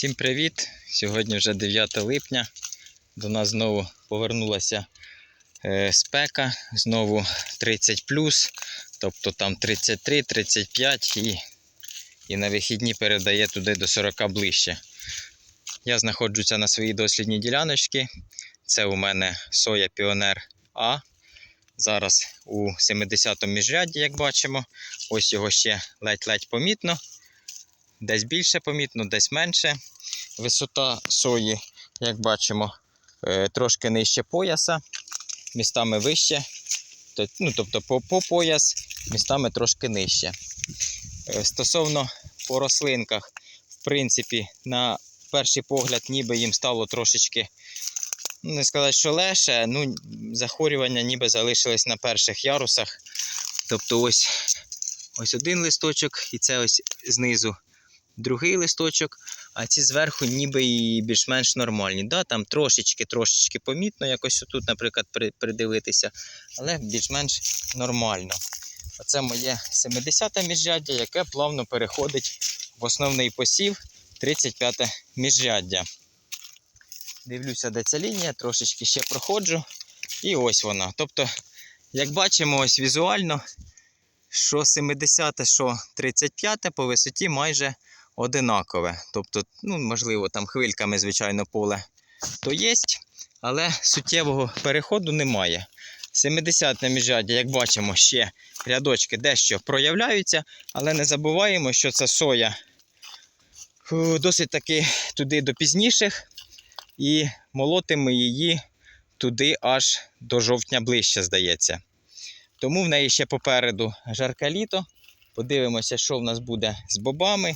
Всім привіт! Сьогодні вже 9 липня. До нас знову повернулася е, спека, знову 30 тобто там 33, 35 і, і на вихідні передає туди до 40 ближче. Я знаходжуся на своїй дослідній діляночці. Це у мене соя Піонер А. Зараз у 70-му міжрядді, як бачимо. Ось його ще ледь-ледь помітно. Десь більше помітно, десь менше. Висота сої, як бачимо, е, трошки нижче пояса, містами вище. Ну, тобто по, по пояс, містами трошки нижче. Е, Стосовно по рослинках, в принципі, на перший погляд, ніби їм стало трошечки, ну, не сказати, що легше, ну, захворювання ніби залишились на перших ярусах. Тобто ось, ось один листочок, і це ось знизу другий листочок, а ці зверху ніби більш-менш нормальні. Да, там трошечки, трошечки помітно, якось отут, наприклад, придивитися, але більш-менш нормально. Оце моє 70-те міжряддя, яке плавно переходить в основний посів 35-те міжряддя. Дивлюся, де ця лінія, трошечки ще проходжу. І ось вона. Тобто, як бачимо, ось візуально, що 70, те що 35 по висоті майже одинакове. Тобто, ну, можливо, там хвильками, звичайно, поле то є, але суттєвого переходу немає. 70 міжряддя, як бачимо, ще рядочки дещо проявляються, але не забуваємо, що це соя досить таки туди до пізніших, і молотимо її туди аж до жовтня ближче, здається. Тому в неї ще попереду жарке літо. Подивимося, що в нас буде з бобами.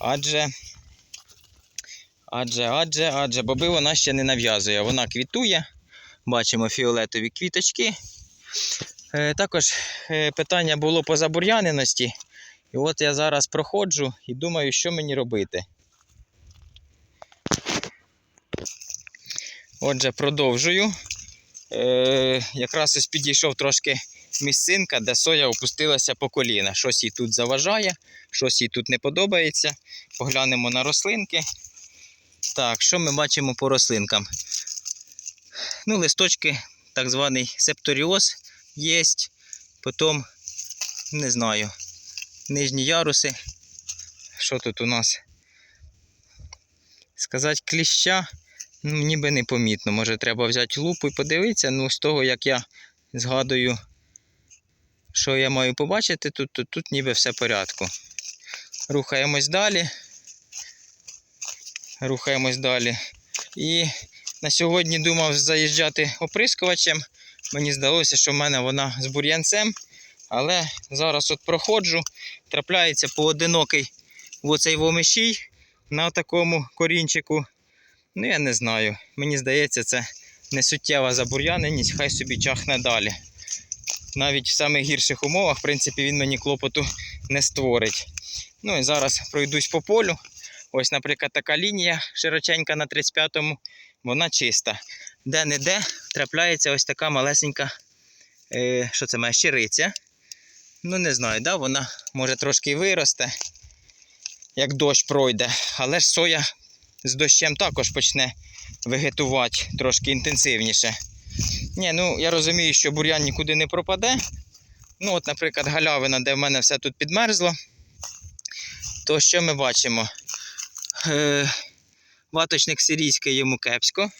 Адже, адже, адже, адже, боби вона ще не нав'язує. Вона квітує. Бачимо фіолетові квіточки. Е, також е, питання було по забур'яненості. І от я зараз проходжу і думаю, що мені робити. Отже, продовжую. Е, якраз ось підійшов трошки місцинка, де соя опустилася по коліна. Щось їй тут заважає, щось їй тут не подобається. Поглянемо на рослинки. Так, що ми бачимо по рослинкам? Ну, листочки, так званий септоріоз є. Потім, не знаю, нижні яруси. Що тут у нас? Сказати кліща, ну, ніби не помітно. Може, треба взяти лупу і подивитися. Ну, з того, як я згадую, що я маю побачити, тут, тут, тут ніби все в порядку. Рухаємось далі. Рухаємось далі. І на сьогодні думав заїжджати оприскувачем. Мені здалося, що в мене вона з бур'янцем. Але зараз от проходжу, трапляється поодинокий оцей вомишій на такому корінчику. Ну, я не знаю. Мені здається, це не суттєва забур'яненість, хай собі чахне далі. Навіть в самих гірших умовах, в принципі, він мені клопоту не створить. Ну і зараз пройдусь по полю. Ось, наприклад, така лінія широченька на 35-му, вона чиста. Де-не-де трапляється ось така малесенька, е, що це має, щириця. Ну, не знаю, да, вона може трошки виросте, як дощ пройде, але ж соя з дощем також почне вегетувати трошки інтенсивніше. Ні, ну я розумію, що бур'ян нікуди не пропаде. Ну, от, наприклад, галявина, де в мене все тут підмерзло. То що ми бачимо? Е, ваточник сирійський йому кепсько.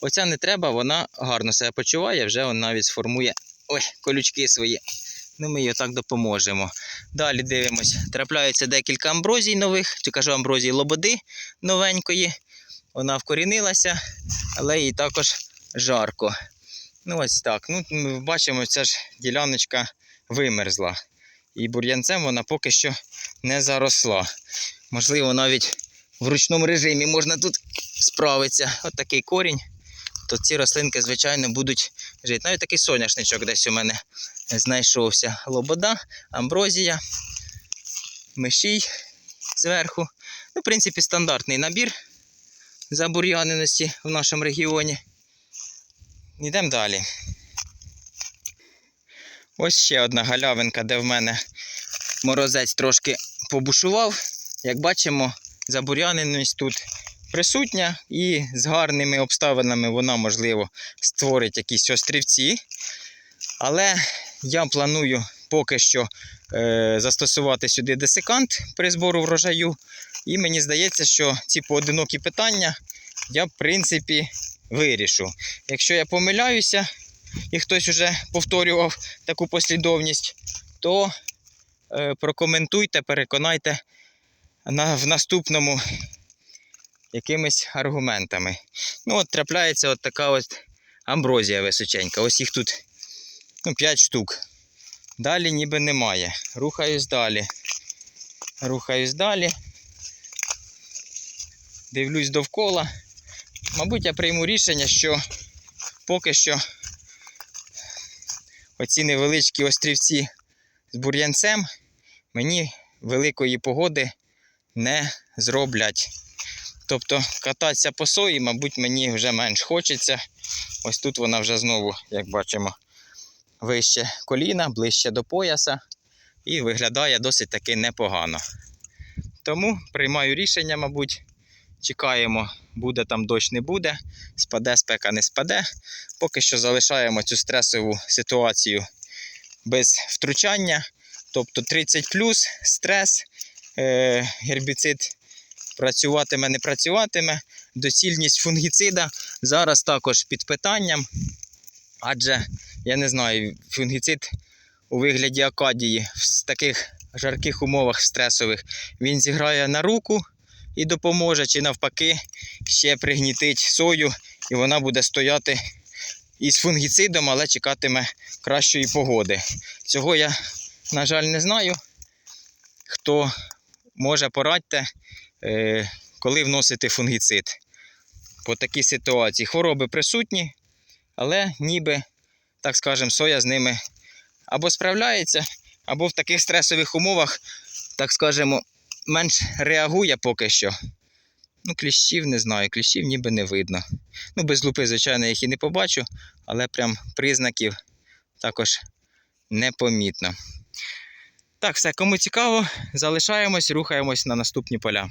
Оця не треба, вона гарно себе почуває, вже вона навіть сформує ой, колючки свої. Ну, ми їй так допоможемо. Далі дивимось. Трапляється декілька амброзій нових, чи кажу амброзій лободи новенької. Вона вкорінилася, але їй також жарко. Ну, ось так. Ну, ми бачимо, ця ж діляночка вимерзла. І бур'янцем вона поки що не заросла. Можливо, навіть в ручному режимі можна тут справитися. От такий корінь. То ці рослинки, звичайно, будуть жити. Навіть такий соняшничок десь у мене знайшовся. Лобода, амброзія, мишій зверху. Ну, в принципі, стандартний набір забур'яненості в нашому регіоні. Йдемо далі. Ось ще одна галявинка, де в мене морозець трошки побушував. Як бачимо, забур'яненість тут присутня, і з гарними обставинами вона, можливо, створить якісь острівці. Але я планую поки що е, застосувати сюди десикант при збору врожаю. І мені здається, що ці поодинокі питання я, в принципі, вирішу. Якщо я помиляюся, і хтось вже повторював таку послідовність, то е, прокоментуйте, переконайте на, в наступному якимись аргументами. Ну, от трапляється от така от амброзія височенька. Ось їх тут ну, 5 штук. Далі ніби немає. Рухаюсь далі. Рухаюсь далі. Дивлюсь довкола. Мабуть, я прийму рішення, що поки що оці невеличкі острівці з бур'янцем мені великої погоди не зроблять. Тобто кататися по сої, мабуть, мені вже менш хочеться. Ось тут вона вже знову, як бачимо, вище коліна, ближче до пояса і виглядає досить таки непогано. Тому приймаю рішення, мабуть, чекаємо, буде там дощ, не буде, спаде спека, не спаде. Поки що залишаємо цю стресову ситуацію без втручання. Тобто 30 плюс, стрес, е, гербіцид працюватиме, не працюватиме. Доцільність фунгіцида зараз також під питанням. Адже, я не знаю, фунгіцид у вигляді акадії в таких жарких умовах стресових він зіграє на руку і допоможе, чи навпаки ще пригнітить сою, і вона буде стояти із фунгіцидом, але чекатиме кращої погоди. Цього я, на жаль, не знаю. Хто може порадьте, е, коли вносити фунгіцид. По такій ситуації хвороби присутні, але ніби, так скажемо, соя з ними або справляється, або в таких стресових умовах, так скажемо, менш реагує поки що. Ну, кліщів не знаю, кліщів ніби не видно. Ну, без лупи, звичайно, їх і не побачу, але прям признаків також непомітно. Так, все, кому цікаво, залишаємось, рухаємось на наступні поля.